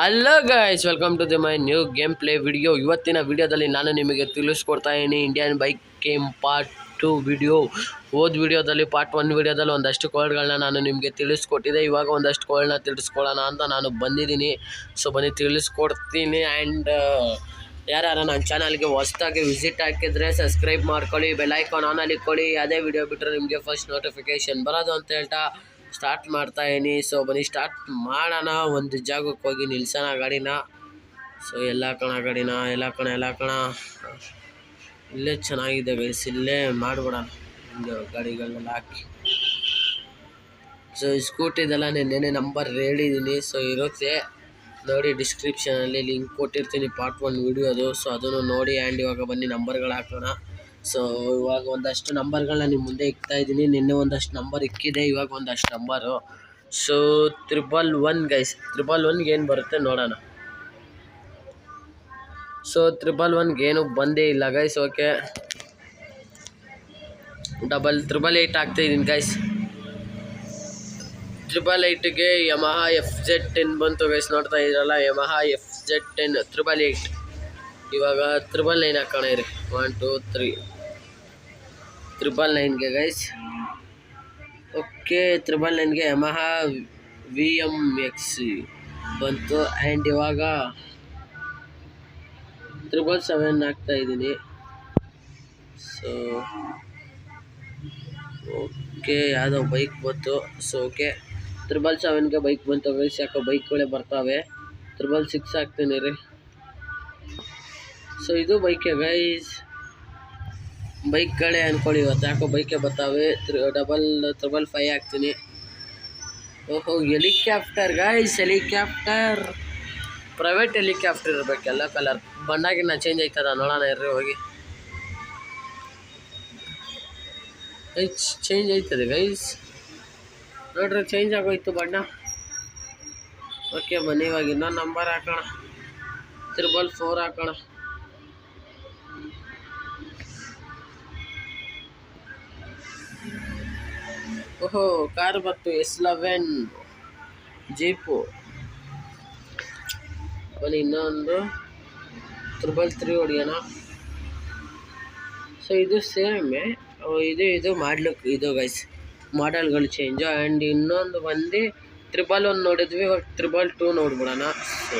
Hello guys welcome to the my new game play video ಇವತ್ತಿನ ವಿಡಿಯೋದಲ್ಲಿ ನಾನು ನಿಮಗೆ ತಿಳಿಸ್ಕೊಡ್ತಾ ಇದ್ದೀನಿ Indian bike game part two video ಹೋದ ವಿಡಿಯೋದಲ್ಲಿ ಪಾರ್ಟ್ ಒನ್ ವಿಡಿಯೋದಲ್ಲಿ ಒಂದಷ್ಟು ಕೋಲ್ಡ್ಗಳನ್ನ ನಾನು ನಿಮಗೆ ತಿಳಿಸ್ಕೊಟ್ಟಿದ್ದೆ. ಇವಾಗ ಒಂದಷ್ಟು ಕೋಲ್ಡ್ನ ತಿಳಿಸ್ಕೊಳ್ಳೋಣ ಅಂತ ನಾನು ಬಂದಿದ್ದೀನಿ. ಸೊ ಬನ್ನಿ, ತಿಳಿಸ್ಕೊಡ್ತೀನಿ. ಆ್ಯಂಡ್ ಯಾರು ನನ್ನ ಚಾನಲ್ಗೆ ಹೊಸ್ದಾಗಿ ವಿಸಿಟ್ ಹಾಕಿದರೆ ಸಬ್ಸ್ಕ್ರೈಬ್ ಮಾಡ್ಕೊಳ್ಳಿ ಬೆಲ್ ಐಕಾನ್ ಅಲ್ಲಿ ಕೊಡಿ. ಅದೇ ವಿಡಿಯೋ ಬಿಟ್ಟರೆ ನಿಮಗೆ ಫಸ್ಟ್ ನೋಟಿಫಿಕೇಷನ್ ಬರೋದು ಅಂತ ಹೇಳ್ತಾ ಸ್ಟಾರ್ಟ್ ಮಾಡ್ತಾ ಇದೀನಿ. ಸೊ ಬನ್ನಿ ಸ್ಟಾರ್ಟ್ ಮಾಡೋಣ. ಒಂದು ಜಾಗಕ್ಕೆ ಹೋಗಿ ನಿಲ್ಸೋಣ ಗಾಡಿನ. ಸೊ ಎಲ್ಲ ಕಣ ಗಾಡಿನ, ಎಲ್ಲ ಕಣ ಎಲ್ಲ ಕಣ. ಇಲ್ಲೇ ಚೆನ್ನಾಗಿದೆ ಗೈಸ್ ಇಲ್ಲೇ ಮಾಡಿಬಿಡೋಣ. ಹಿಂಗೆ ಗಾಡಿಗಳನ್ನೆಲ್ಲ ಹಾಕಿ. ಸೊ ಈ ಸ್ಕೂಟಿದೆಲ್ಲ ನೆನ್ನೆ ನಂಬರ್ ಹೇಳಿದ್ದೀನಿ ಸೊ ಇರುತ್ತೆ. ನೋಡಿ ಡಿಸ್ಕ್ರಿಪ್ಷನಲ್ಲಿ ಲಿಂಕ್ ಕೊಟ್ಟಿರ್ತೀನಿ ಪಾರ್ಟ್ ಒನ್ ವೀಡಿಯೋದು ಸೊ ಅದನ್ನು ನೋಡಿ ಆ್ಯಂಡ್ ಇವಾಗ ಬನ್ನಿ ನಂಬರ್ಗಳು ಹಾಕೋಣ. ಸೊ ಇವಾಗ ಒಂದಷ್ಟು ನಂಬರ್ಗಳನ್ನ ನಿಮ್ಮ ಮುಂದೆ ಇಕ್ತಾ ಇದ್ದೀನಿ. ನಿನ್ನೆ ಒಂದಷ್ಟು ನಂಬರ್ ಇಕ್ಕಿದೆ, ಇವಾಗ ಒಂದಷ್ಟು number so triple one guys triple ಒನ್ಗೆ ಏನು ಬರುತ್ತೆ ನೋಡೋಣ. ಸೊ ತ್ರಿಬಲ್ ಒನ್ಗೆ ಏನು ಬಂದೇ ಇಲ್ಲ guys okay double triple eight ಆಗ್ತಾ ಇದ್ದೀನಿ ಗೈಸ್ ತ್ರಿಬಲ್ ಏಯ್ಟ್ಗೆ ಯಮಹ ಎಫ್ ಜೆಡ್ ಟೆನ್ ಬಂತು ಗೈಸ್ ನೋಡ್ತಾ ಇದ್ರಲ್ಲ Yamaha F Z ten triple eight ಇವಾಗ ತ್ರಿಬಲ್ ನೈನ್ ಹಾಕೋಣ ಇರಿ. ಒನ್ ಟು ತ್ರೀ ತ್ರಿಬಲ್ ನೈನ್ಗೆ ಗೈಸ್ ಓಕೆ ತ್ರಿಬಲ್ ನೈನ್ಗೆ ಯಮಹ ವಿ ಎಂ ಎಕ್ಸ್ ಬಂತು ಆ್ಯಂಡ್ ಇವಾಗ ತ್ರಿಬಲ್ ಸೆವೆನ್ ಹಾಕ್ತಾ ಇದ್ದೀನಿ. ಸೊ ಓಕೆ ಯಾವುದೋ ಬೈಕ್ ಬಂತು. ಸೊ ಓಕೆ ತ್ರಿಬಲ್ ಸೆವೆನ್ಗೆ ಬೈಕ್ ಬಂತು ಗೈಸ್ ಯಾಕೋ ಬೈಕ್ಗಳೇ ಬರ್ತಾವೆ. ತ್ರಿಬಲ್ ಸಿಕ್ಸ್ ಹಾಕ್ತೀನಿ ರೀ. ಸೊ ಇದು ಬೈಕೆ ಗೈಸ್ ಬೈಕ್ಗಳೇ ಅಂದ್ಕೊಳ್ಳಿ ಇವತ್ತು ಯಾಕೋ ಬೈಕೆ ಬರ್ತಾವೆ. ತ್ರಿ, ಡಬಲ್, ತ್ರಿಬಲ್ ಫೈ ಹಾಕ್ತೀನಿ. ಓಹೋ, helicopter guys helicopter. Private helicopter ಇರಬೇಕೆಲ್ಲ colour ಬಣ್ಣಗಿನ್ನ ಚೇಂಜ್ ಆಯ್ತದ, ನೋಡೋಣ ಇರ್ರಿ ಹೋಗಿ. ಚೇಂಜ್ ಆಯ್ತದೆ ಗೈಸ್ ನೋಡ್ರಿ ಚೇಂಜ್ ಆಗೋಯ್ತು ಬಣ್ಣ. ಓಕೆ ಬನ್ನಿ, ಇವಾಗ ಇನ್ನೊಂದು ನಂಬರ್ ಹಾಕೋಣ. ತ್ರಿಬಲ್ ಫೋರ್ ಹಾಕೋಣ. ಓಹೋ, ಕಾರ್ ಬಂತು ಎಸ್ ಲೆವೆನ್ ಜೀಪು ಬನ್ನಿ, ಇನ್ನೊಂದು. Triple three ಹೊಡಿಯೋಣ. ಸೊ ಇದು ಸೇಮೇ ಇದು ಇದು ಮಾಡ್ಲಿಕ್ಕೆ ಇದು ಗೈಸ್ ಮಾಡೆಲ್ಗಳು ಚೇಂಜು ಆ್ಯಂಡ್ ಇನ್ನೊಂದು ಬಂದು ತ್ರಿಬಲ್ ಒನ್ ನೋಡಿದ್ವಿ triple two ನೋಡ್ಬಿಡೋಣ. So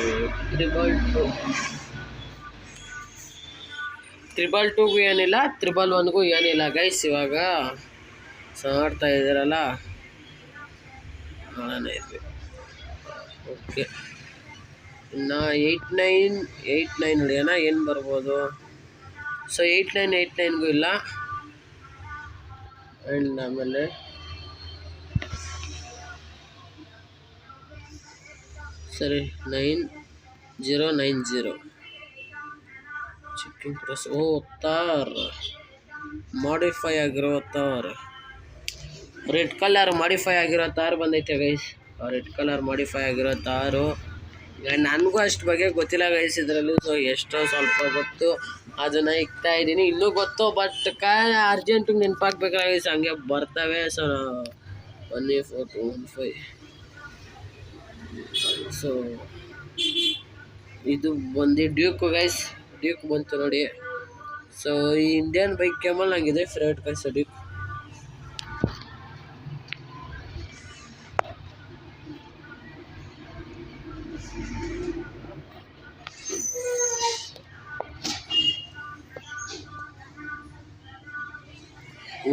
triple two. Triple ಟೂಗೂ ಏನಿಲ್ಲ, ತ್ರಿಬಲ್ ಒನ್ಗೂ ಏನಿಲ್ಲ ಗೈಸ್ ಇವಾಗ. ಸೊ ನೋಡ್ತಾ ಇದ್ದೀರಲ್ಲ? ನೋಡೋಣ ಇದ್ವಿ ಓಕೆ ಇನ್ನು ಏಯ್ಟ್ ನೈನ್ ಏಯ್ಟ್ ನೈನ್ ಹೊಡಿಯೋಣ, ಏನು ಬರ್ಬೋದು? ಸೊ ಏಯ್ಟ್ ನೈನ್ ಏಯ್ಟ್ ನೈನ್ಗೂ ಇಲ್ಲ. ಆ್ಯಂಡ್ ಆಮೇಲೆ ಸರಿ ನೈನ್ ಜೀರೋ ನೈನ್ ಜೀರೋ ಚಿಕ್ಕಿಂಗ್ ಪ್ರೆಸ್ ಓ ತಾರ್ ಮಾಡಿಫೈ ಆಗಿರೋ ತಾರ್ ರೆಡ್ ಕಲರ್ ಮಾಡಿಫೈ ಆಗಿರೋ ತಾರು ಬಂದೈತೆ ಗೈಸ್ ರೆಡ್ ಕಲರ್ ಮಾಡಿಫೈ ಆಗಿರೋ ತಾರು. ನನಗೂ ಅಷ್ಟು ಬಗ್ಗೆ ಗೊತ್ತಿಲ್ಲ ಗೈಸ್ ಇದರಲ್ಲಿ ಸೊ ಎಷ್ಟೋ ಸ್ವಲ್ಪ ಗೊತ್ತು. ಅದನ್ನು ಇಕ್ತಾ ಇದ್ದೀನಿ. ಇನ್ನೂ ಗೊತ್ತು ಬಟ್ ಕಾ ಅರ್ಜೆಂಟಿಗೆ ನೆನಪಾಗ್ಬೇಕಲ್ಲ ಗೈಸ್ ಹಂಗೆ ಬರ್ತವೆ so one A four two one five so ಇದು ಬಂದು ಡ್ಯೂಕು ಗೈಸ್ ಡ್ಯೂಕ್ ಬಂತು ನೋಡಿ. ಸೊ ಈ ಇಂಡಿಯನ್ ಬೈಕ್ ಕೇಮಲ್ ನಂಗಿದೆ favourite guys Duke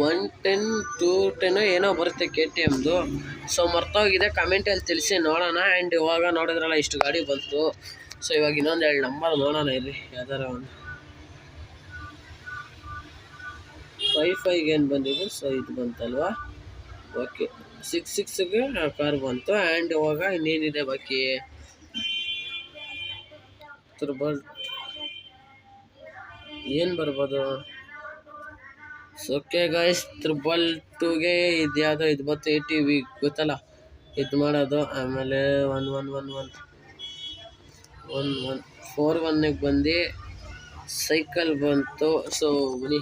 one ten two ten ಏನೋ ಬರುತ್ತೆ ಕೆ ಟಿ ಎಮ್ದು ಸೊ ಮರ್ತೋಗಿದೆ. ಕಮೆಂಟಲ್ಲಿ ತಿಳಿಸಿ ನೋಡೋಣ. ಆ್ಯಂಡ್ ಇವಾಗ ನೋಡಿದ್ರಲ್ಲ, ಇಷ್ಟು ಗಾಡಿ ಬಂತು. ಸೊ ಇವಾಗ ಇನ್ನೊಂದು ಎರಡು ನಂಬರ್ ನೋಡೋಣ ಇರಲಿ ಯಾವ್ದಾರ ಒಂದು. ಫೈ ಫೈಗೆ ಏನು ಬಂದಿದೆ? ಸೊ ಇದು ಬಂತಲ್ವಾ? ಓಕೆ ಸಿಕ್ಸ್ ಸಿಕ್ಸ್ಗೆ ಕಾರ್ ಬಂತು. ಆ್ಯಂಡ್ ಇವಾಗ ಇನ್ನೇನಿದೆ ಬಾಕಿ? ತ್ರಿಬಲ್ ಏನು ಬರ್ಬೋದು? ಸೊಕ್ಕೆ ಗಾಯ್ಸ್ ತ್ರಿಬಲ್ ಟೂಗೆ ಇದು ಯಾವುದೋ ಇದು ಬಂತು ಏಯ್ಟಿ ವಿ ಗೊತ್ತಲ್ಲ? ಇದು ಮಾಡೋದು, ಆಮೇಲೆ one one one one one one four ಒನ್ನಿಗೆ ಬಂದು ಸೈಕಲ್ ಬಂತು. ಸೊ ಬನ್ನಿ.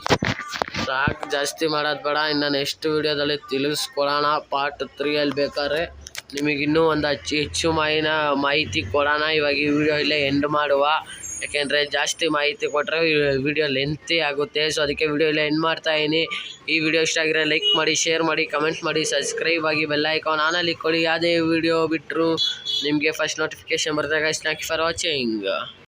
ಸಾಕು ಜಾಸ್ತಿ ಮಾಡೋದು ಬೇಡ. ಇನ್ನು ನೆಕ್ಸ್ಟ್ ವೀಡಿಯೋದಲ್ಲಿ ತಿಳಿಸ್ಕೊಡೋಣ. ಪಾರ್ಟ್ ತ್ರೀಯಲ್ಲಿ ಬೇಕಾದ್ರೆ. ನಿಮಗೆ ಇನ್ನೂ ಒಂದು ಹೆಚ್ಚು ಹೆಚ್ಚು ಮಾಹಿನ ಮಾಹಿತಿ ಕೊಡೋಣ. ಇವಾಗ ಈ ವಿಡಿಯೋ ಇಲ್ಲೇ ಎಂಡ್ ಮಾಡುವ. ಯಾಕೆಂದರೆ ಜಾಸ್ತಿ ಮಾಹಿತಿ ಕೊಟ್ಟರೆ ವಿಡಿಯೋ ಲೆಂತಿ ಆಗುತ್ತೆ. ಸೊ ಅದಕ್ಕೆ ವಿಡಿಯೋ ಇಲ್ಲೇ ಎಂಡ್ ಮಾಡ್ತಾ ಇದೀನಿ. ಈ ವಿಡಿಯೋ ಇಷ್ಟ ಆಗಿರೋ ಲೈಕ್ ಮಾಡಿ ಶೇರ್ ಮಾಡಿ ಕಮೆಂಟ್ ಮಾಡಿ ಸಬ್ಸ್ಕ್ರೈಬ್ ಆಗಿ ಬೆಲ್ ಐಕಾನ್ ಆನಲ್ಲಿ ಕೊಡಿ. ಯಾವುದೇ ವಿಡಿಯೋ ಬಿಟ್ಟರು ನಿಮಗೆ ಫಸ್ಟ್ ನೋಟಿಫಿಕೇಶನ್ ಬರ್ತದೆ ಯು ಫಾರ್ ವಾಚಿಂಗ್